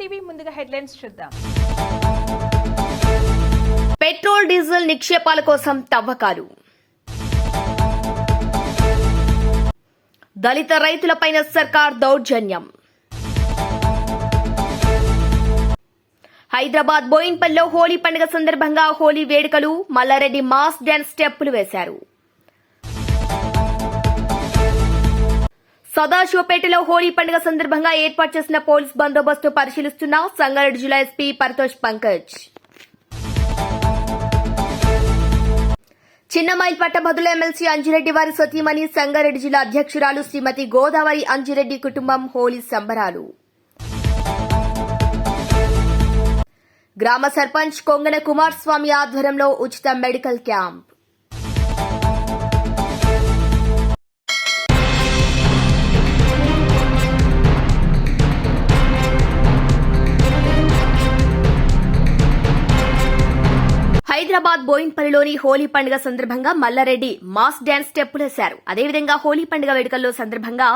TV ముందుగా headlines చూద్దాం. Petrol diesel నిక్షేపాల కోసం తవ్వకాలు. దళిత రైతులపైన సర్కార్ దౌర్జన్యం. హైదరాబాద్ బోయిన్పల్లిలో హోలీ పండుగ సందర్భంగా హోలీ వేడుకలు మల్లారెడ్డి మాస్ డ్యాన్స్ స్టెప్పులు వేశారు. సదాశివపేటలో హోలీ పండుగ సందర్భంగా ఏర్పాటు చేసిన పోలీస్ బందోబస్తు పరిశీలిస్తున్న సంగారెడ్డి జిల్లా ఎస్పీ పరితోష్ పంకజ్. చిన్నమైల్ పట్టభద్రుల ఎమ్మెల్సీ అంజిరెడ్డి వారి సతీమణి సంగారెడ్డి జిల్లా అధ్యక్షురాలు శ్రీమతి గోదావరి అంజిరెడ్డి కుటుంబం హోలీ సంబరాలు. గ్రామ సర్పంచ్ కొంగన కుమారస్వామి ఆధ్వర్యంలో ఉచిత మెడికల్ క్యాంప్. హైదరాబాద్ బోయిన్పల్లిలోని హోలీ పండుగ సందర్భంగా మల్లారెడ్డి మాస్ డ్యాన్స్ స్టెప్పులేశారు అదేవిధంగా హోలీ పండుగ వేడుకల్లో సందర్భంగా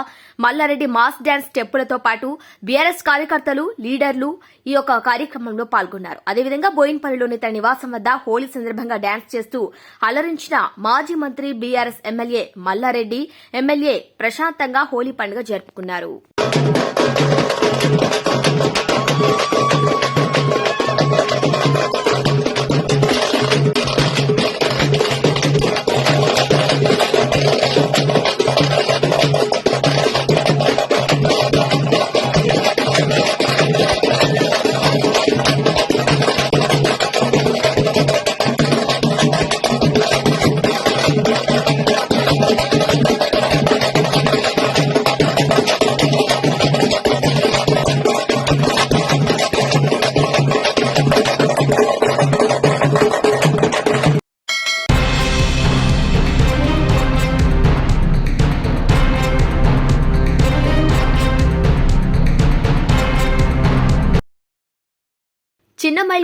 మల్లారెడ్డి మాస్ డ్యాన్స్ స్టెప్పులతో పాటు బీఆర్ఎస్ కార్యకర్తలు లీడర్లు ఈ యొక్క కార్యక్రమంలో పాల్గొన్నారు. అదేవిధంగా బోయిన్పల్లిలోని తన నివాసం వద్ద హోలీ సందర్భంగా డ్యాన్స్ చేస్తూ అలరించిన మాజీ మంత్రి బీఆర్ఎస్ ఎమ్మెల్యే మల్లారెడ్డి ఎమ్మెల్యే ప్రశాంతంగా హోలీ పండుగ జరుపుకున్నారు.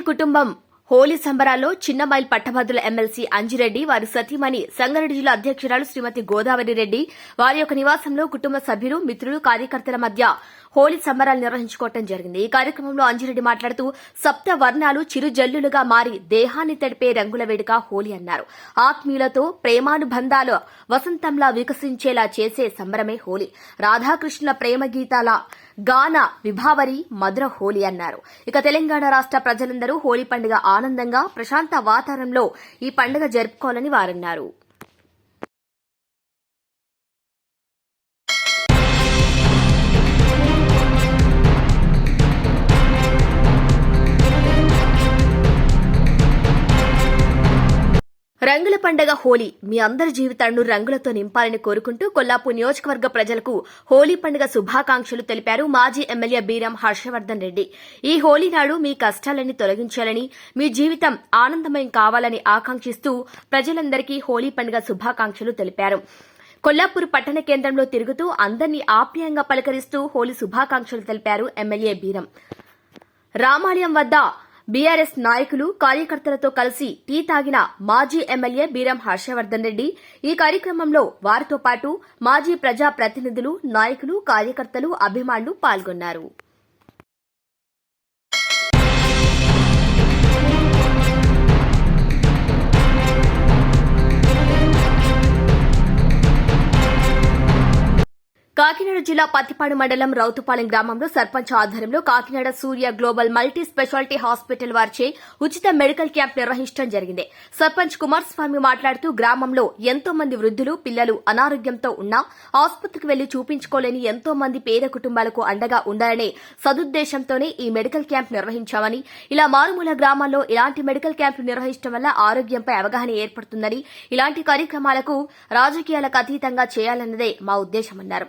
కుటుంబం హోలీ సంబరాల్లో చిన్నమైల్ పట్టభద్రుల ఎమ్మెల్సీ అంజిరెడ్డి వారి సతీమణి సంగారెడ్డి జిల్లా అధ్యక్షురాలు శ్రీమతి గోదావరి రెడ్డి వారి యొక్క నివాసంలో కుటుంబ సభ్యులు మిత్రులు కార్యకర్తల మధ్య హోలీ సంబరాలు నిర్వహించుకోవడం జరిగింది. ఈ కార్యక్రమంలో అంజిరెడ్డి మాట్లాడుతూ సప్త వర్ణాలు చిరుజల్లులుగా మారి దేహాన్ని తడిపే రంగుల వేడుక హోలీ అన్నారు. ఆత్మీయులతో ప్రేమానుబంధాలు వసంతంలా వికసించేలా చేసే సంబరమే హోలీ. రాధాకృష్ణుల ప్రేమ గీతాల గాన విభావరి మధుర హోలీ అన్నారు. ఇక తెలంగాణ రాష్ట ప్రజలందరూ హోలీ పండుగ ఆనందంగా ప్రశాంత వాతావరణంలో ఈ పండుగ జరుపుకోవాలని వారన్నారు. రంగుల పండగ హోలీ. మీ అందరి జీవితాలను రంగులతో నింపాలని కోరుకుంటూ కొల్లాపూర్ నియోజకవర్గ ప్రజలకు హోలీ పండుగ శుభాకాంక్షలు తెలిపారు మాజీ ఎమ్మెల్యే బీరం హర్షవర్ధన్ రెడ్డి. ఈ హోలీ నాడు మీ కష్టాలన్నీ తొలగించాలని మీ జీవితం ఆనందమయం కావాలని ఆకాంక్షిస్తూ ప్రజలందరికీ హోలీ పండుగ శుభాకాంక్షలు తెలిపారు. కొల్లాపూర్ పట్టణ కేంద్రంలో తిరుగుతూ అందరినీ ఆప్యాయంగా పలకరిస్తూ హోలీ శుభాకాంక్షలు తెలిపారు ఎమ్మెల్యే బీరం. రామాలయం వద్ద బీఆర్ఎస్ నాయకులు కార్యకర్తలతో కలిసి టీ తాగిన మాజీ ఎమ్మెల్యే బీరం హర్షవర్ధన్ రెడ్డి ఈ కార్యక్రమంలో వారితో పాటు మాజీ ప్రజా ప్రతినిధులు నాయకులు కార్యకర్తలు అభిమానులు పాల్గొన్నారు. కాకినాడ జిల్లా పత్తిపాడు మండలం రౌతుపాలెం గ్రామంలో సర్పంచ్ ఆధ్వర్యంలో Kakinada Surya global multi specialty hospital వారిచే ఉచిత మెడికల్ క్యాంప్ నిర్వహించడం జరిగింది. సర్పంచ్ కుమారస్వామి మాట్లాడుతూ గ్రామంలో ఎంతో మంది వృద్ధులు పిల్లలు అనారోగ్యంతో ఉన్నా ఆసుపత్రికి వెళ్ళి చూపించుకోలేని ఎంతో మంది పేద కుటుంబాలకు అండగా ఉండాలనే సదుద్దేశంతోనే ఈ మెడికల్ క్యాంప్ నిర్వహించామని ఇలా మారుమూల గ్రామాల్లో ఇలాంటి మెడికల్ క్యాంపులు నిర్వహించడం వల్ల ఆరోగ్యంపై అవగాహన ఏర్పడుతుందని ఇలాంటి కార్యక్రమాలకు రాజకీయాలకు అతీతంగా చేయాలన్నదే మా ఉద్దేశమన్నారు.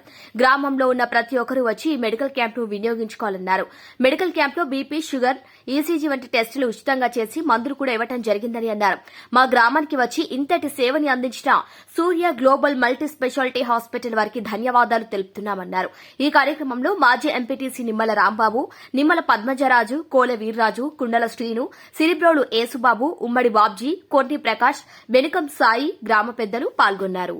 గ్రామంలో ఉన్న ప్రతి ఒక్కరూ వచ్చి ఈ మెడికల్ క్యాంప్ను వినియోగించుకోవాలన్నారు. మెడికల్ క్యాంప్లో బీపీ షుగర్ ఈసీజీ వంటి టెస్టులు ఉచితంగా చేసి మందులు కూడా ఇవ్వటం జరిగిందని అన్నారు. మా గ్రామానికి వచ్చి ఇంతటి సేవని అందించిన Surya global multi specialty hospital వారికి ధన్యవాదాలు తెలుపుతున్నామన్నారు. ఈ కార్యక్రమంలో మాజీ ఎంపీటీసీ నిమ్మల రాంబాబు నిమ్మల పద్మజరాజు కోల వీర్రాజు కుండల శ్రీను సిరిబ్రోలు ఏసుబాబు ఉమ్మడి బాబ్జీ కోటి ప్రకాష్ వెనుకం సాయి గ్రామ పెద్దలు పాల్గొన్నారు.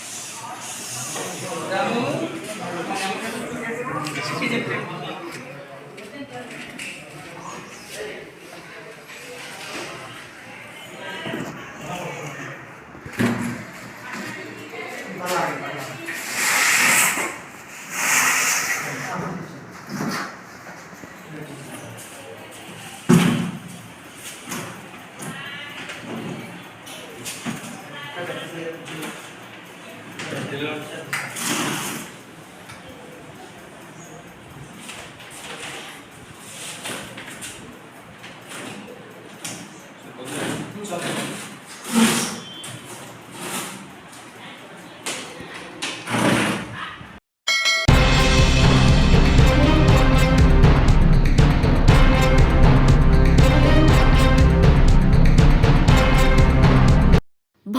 うん。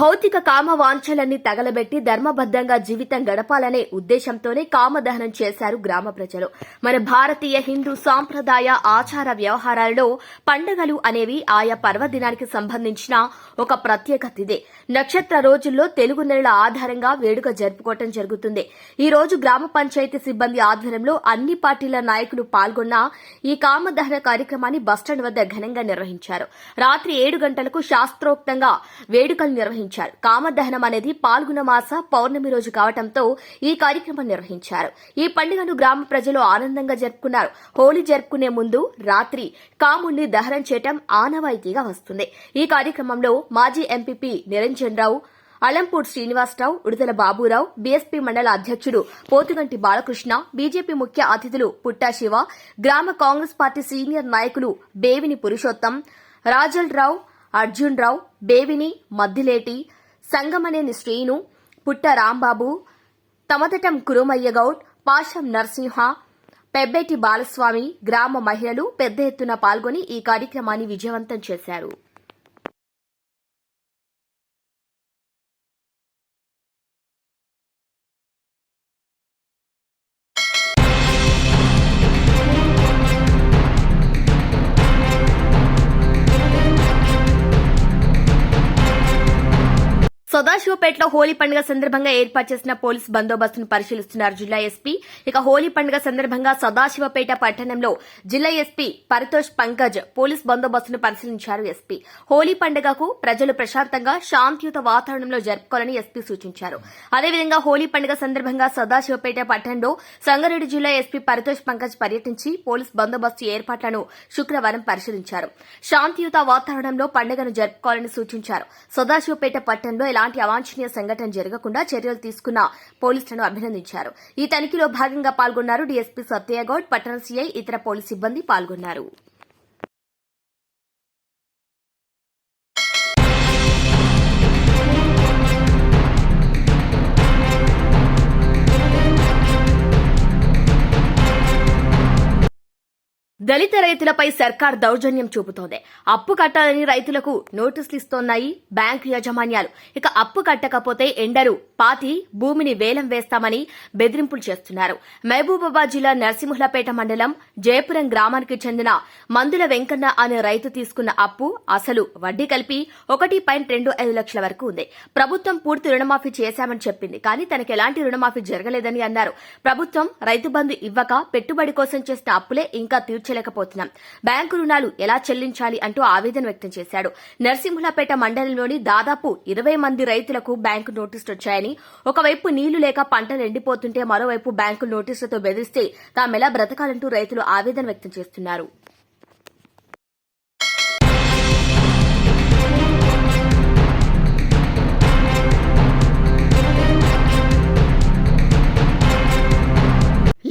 భౌతిక కామ వాంఛలన్నీ తగలబెట్టి ధర్మబద్ధంగా జీవితం గడపాలనే ఉద్దేశంతోనే కామదహనం చేశారు గ్రామ ప్రజలు. మన భారతీయ హిందూ సాంప్రదాయ ఆచార వ్యవహారాలలో పండుగలు అనేవి ఆయా పర్వదినానికి సంబంధించిన ఒక ప్రత్యేకత ఇదే నక్షత్ర రోజుల్లో తెలుగు నెలల ఆధారంగా వేడుక జరుపుకోవటం జరుగుతుంది. ఈ రోజు గ్రామ పంచాయతీ సిబ్బంది ఆధ్వర్యంలో అన్ని పార్టీల నాయకులు పాల్గొన్న ఈ కామదహన కార్యక్రమాన్ని బస్టాండ్ వద్ద ఘనంగా నిర్వహించారు. రాత్రి ఏడు గంటలకు శాస్త్రోక్తంగా వేడుకలు నిర్వహించారు. కామదహనం అనేది పాల్గొన మాస పౌర్ణమి రోజు కావడంతో ఈ కార్యక్రమం నిర్వహించారు. ఈ పండుగను గ్రామ ప్రజలు ఆనందంగా జరుపుకున్నారు. హోలీ జరుపుకునే ముందు రాత్రి కాముణ్ణి దహనం చేయటం ఆనవాయితీగా వస్తుంది. ఈ కార్యక్రమంలో మాజీ ఎంపీపీ నిరంజన్ రావు అలంపూర్ శ్రీనివాసరావు ఉడుదల బాబురావు బీఎస్పీ మండల అధ్యక్షుడు పోతుగంటి బాలకృష్ణ బీజేపీ ముఖ్య అతిథులు పుట్టా శివ గ్రామ కాంగ్రెస్ పార్టీ సీనియర్ నాయకులు బేవిని పురుషోత్తం రాజల్ రావు అర్జున్ రావు బేవిని మద్దిలేటి సంగమనేని శ్రీను పుట్ట రాంబాబు తమదటం కురుమయ్యగౌడ్ పాశం పాషం నరసింహ పెబ్బేటి బాలస్వామి గ్రామ మహిళలు పెద్ద ఎత్తున పాల్గొని ఈ కార్యక్రమాన్ని విజయవంతం చేశారు. సదాశివపేటలో హోలీ పండుగ సందర్భంగా ఏర్పాటు చేసిన పోలీస్ బందోబస్తును పరిశీలిస్తున్నారు జిల్లా ఎస్పీ. ఇక హోలీ పండుగ సందర్భంగా సదాశివపేట పట్టణంలో జిల్లా ఎస్పీ పరితోష్ పంకజ్ పోలీస్ బందోబస్తును పరిశీలించారు ఎస్పీ. హోలీ పండుగకు ప్రజలు ప్రశాంతంగా శాంతియుత వాతావరణంలో జరుపుకోవాలని ఎస్పీ సూచించారు. అదేవిధంగా హోలీ పండుగ సందర్భంగా సదాశివపేట పట్టణంలో సంగారెడ్డి జిల్లా ఎస్పీ పరితోష్ పంకజ్ పర్యటించి పోలీస్ బందోబస్తు ఏర్పాట్లను శుక్రవారం పరిశీలించారు. శాంతియుత వాతావరణంలో పండుగను జరుపుకోవాలని సూచించారు. సదాశివపేట పట్టణంలో ఎలాంటి అవాంఛనీయ సంఘటన జరగకుండా చర్యలు తీసుకున్న పోలీసులను అభినందించారు. ఈ తనిఖీలో భాగంగా పాల్గొన్నారు డీఎస్పీ సత్యగౌడ్ పట్టణ సీఐ ఇతర పోలీసు సిబ్బంది పాల్గొన్నారు. దళిత రైతులపై సర్కార్ దౌర్జన్యం చూపుతోంది. అప్పు కట్టాలని రైతులకు నోటీసులు ఇస్తోన్నాయి బ్యాంకు యాజమాన్యాలు. ఇక అప్పు కట్టకపోతే ఎండరు పాతి భూమిని వేలం వేస్తామని బెదిరింపులు చేస్తున్నారు. మహబూబాబాద్ జిల్లా నరసింహులపేట మండలం జయపురం గ్రామానికి చెందిన మందుల వెంకన్న అనే రైతు తీసుకున్న అప్పు అసలు వడ్డీ కలిపి ఒకటి పాయింట్ రెండు ఐదు లక్షల వరకు ఉంది. ప్రభుత్వం పూర్తి రుణమాఫీ చేశామని చెప్పింది. కానీ తనకు ఎలాంటి రుణమాఫీ జరగలేదని అన్నారు. ప్రభుత్వం రైతు బంధు ఇవ్వక పెట్టుబడి కోసం చేసిన అప్పులే ఇంకా చెల్లించలేకపోతున్నాం బ్యాంకు రుణాలు ఎలా చెల్లించాలి అంటూ ఆవేదన వ్యక్తం చేశాడు. నర్సింహులపేట మండలంలోని దాదాపు ఇరవై మంది రైతులకు బ్యాంకు నోటీసులు వచ్చాయని ఒకవైపు నీళ్ళు లేక పంటలు ఎండిపోతుంటే మరోవైపు బ్యాంకు నోటీసులతో బెదిరిస్తే తామెలా బ్రతకాలంటూ రైతులు ఆవేదన వ్యక్తం చేస్తున్నారు.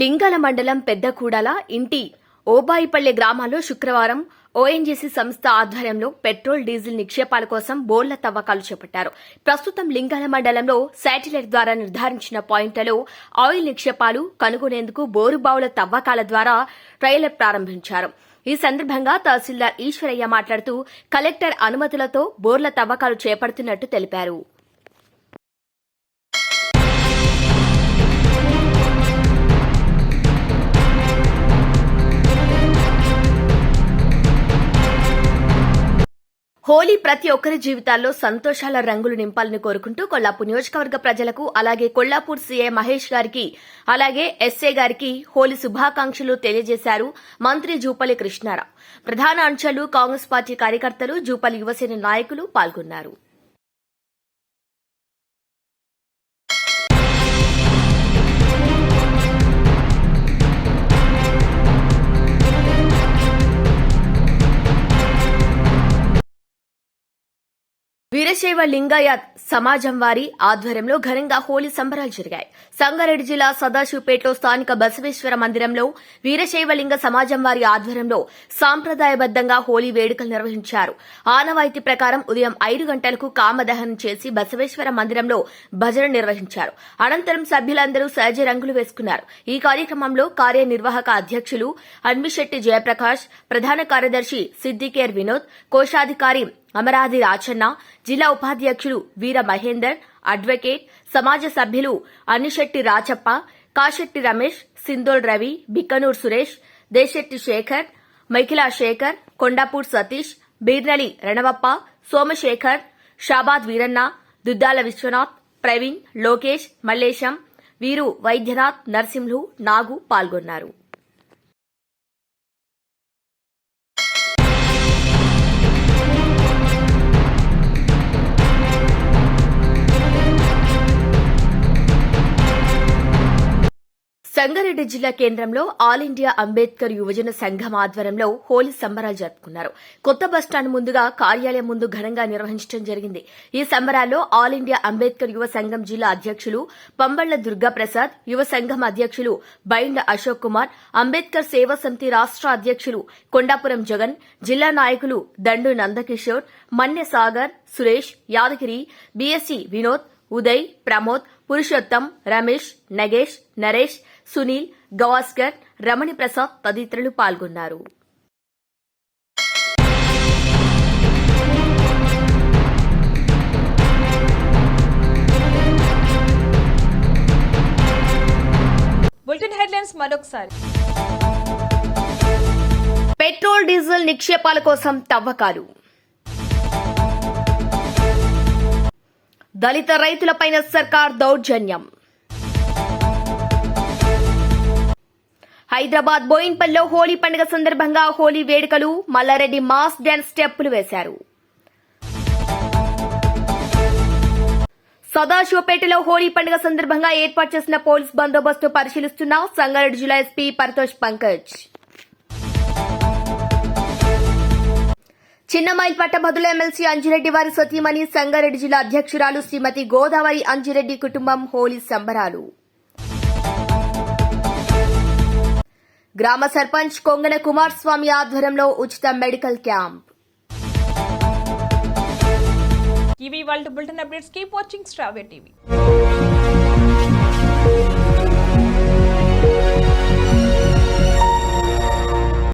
లింగాల మండలం పెద్దకూడల ఇంటి ఓబాయిపల్లె గ్రామాల్లో శుక్రవారం ఓఎన్జీసీ సంస్థ ఆధ్వర్యంలో పెట్రోల్ డీజిల్ నిక్షేపాల కోసం బోర్ల తవ్వకాలు చేపట్టారు. ప్రస్తుతం లింగాల మండలంలో శాటిలైట్ ద్వారా నిర్ధారించిన పాయింట్లలో ఆయిల్ నిక్షేపాలు కనుగొనేందుకు బోరుబావుల తవ్వకాల ద్వారా ట్రయల్ ప్రారంభించారు. ఈ సందర్భంగా తహసీల్దార్ ఈశ్వరయ్య మాట్లాడుతూ కలెక్టర్ అనుమతులతో బోర్ల తవ్వకాలు చేపడుతున్నట్టు తెలిపారు. హోలీ ప్రతి ఒక్కరి జీవితాల్లో సంతోషాల రంగులు నింపాలని కోరుకుంటూ కొల్లాపూర్ నియోజకవర్గ ప్రజలకు అలాగే కొల్లాపూర్ సీఏ మహేష్ గారికి అలాగే ఎస్ఏ గారికి హోలీ శుభాకాంక్షలు తెలియజేశారు మంత్రి జూపల్లి కృష్ణారావు. ప్రధాన అంశాలు కాంగ్రెస్ పార్టీ కార్యకర్తలు జూపల్లి యువసేన నాయకులు పాల్గొన్నారు. వీరశైవ లింగాయత్ సమాజం వారి ఆధ్వర్యంలో ఘనంగా హోలీ సంబరాలు జరిగాయి. సంగారెడ్డి జిల్లా సదాశివపేటలో స్థానిక బసవేశ్వర మందిరంలో వీరశైవ లింగ సమాజం వారి ఆధ్వర్యంలో సాంప్రదాయబద్దంగా హోలీ వేడుకలు నిర్వహించారు. ఆనవాయితీ ప్రకారం ఉదయం ఐదు గంటలకు కామదహనం చేసి బసవేశ్వర మందిరంలో భజన నిర్వహించారు. అనంతరం సభ్యులందరూ సహజ రంగులు వేసుకున్నారు. ఈ కార్యక్రమంలో కార్యనిర్వాహక అధ్యక్షులు అన్మిశెట్టి జయప్రకాష్ ప్రధాన కార్యదర్శి సిద్దికేర్ వినోద్ కోశాధికారి అమరాది రాచన్న జిల్లా ఉపాధ్యక్షులు వీర మహేందర్ అడ్వకేట్ సమాజ సభ్యులు అన్నిశెట్టి రాచప్ప కాశెట్టి రమేష్ సిందోల్ రవి బిక్కనూర్ సురేష్ దేశెట్టి శేఖర్ మైఖిలా శేఖర్ కొండాపూర్ సతీష్ బీర్నలి రణవప్ప సోమశేఖర్ షాబాద్ వీరన్న దుద్దాల విశ్వనాథ్ ప్రవీణ్ లోకేష్ మల్లేశం వీరు వైద్యనాథ్ నర్సింహులు నాగు పాల్గొన్నారు. సంగారెడ్డి జిల్లా కేంద్రంలో ఆల్ ఇండియా అంబేద్కర్ యువజన సంఘం ఆధ్వర్యంలో హోలీ సంబరాలు జరుపుకున్నారు. కొత్త బస్టాండ్ ముందుగా కార్యాలయం ముందు ఘనంగా నిర్వహించడం జరిగింది. ఈ సంబరాల్లో ఆల్ ఇండియా అంబేద్కర్ యువ సంఘం జిల్లా అధ్యక్షులు పంబళ్ళ దుర్గాప్రసాద్ యువ సంఘం అధ్యక్షులు బైండ అశోక్ కుమార్ అంబేద్కర్ సేవా సమితి రాష్ట అధ్యక్షులు కొండాపురం జగన్ జిల్లా నాయకులు దండు నందకిషోర్ మన్నె సాగర్ సురేష్ యాదగిరి బీఎస్సీ వినోద్ ఉదయ్ ప్రమోద్ పురుషోత్తం రమేష్ నగేష్ నరేష్ సునీల్ గవాస్కర్ రమణి ప్రసాద్ తదితరులు పాల్గొన్నారు. బులెటిన్ హెడ్లైన్స్ మరొకసారి. పెట్రోల్ డీజిల్ నిక్షేపాల కోసం తవ్వకాలు. దళిత రైతులపైన సర్కార్ దౌర్జన్యం. హైదరాబాద్ బోయిన్పల్లిలో హోలీ పండుగ సందర్భంగా హోలీ వేడుకలు మల్లారెడ్డి మాస్ డ్యాన్స్ స్టెప్పులు వేశారు. సదాశివపేటలో హోలీ పండుగ సందర్భంగా ఏర్పాటు చేసిన పోలీస్ బందోబస్తు పరిశీలిస్తున్న సంగారెడ్డి జిల్లా ఎస్పీ పరితోష్ పంకజ్. చిన్నమైల్ పట్టభద్రుల ఎమ్మెల్సీ అంజిరెడ్డి వారి సతీమణి సంగారెడ్డి జిల్లా అధ్యక్షురాలు శ్రీమతి గోదావరి అంజిరెడ్డి కుటుంబం హోలీ సంబరాలు. గ్రామ సర్పంచ్ కొంగన కుమారస్వామి ఆధ్వర్యంలో ఉచిత మెడికల్ క్యాంప్. ఇవి వాళ్ళ బులెటిన్ అప్డేట్స్. కీప్ వాచింగ్ స్ట్రావే టీవీ.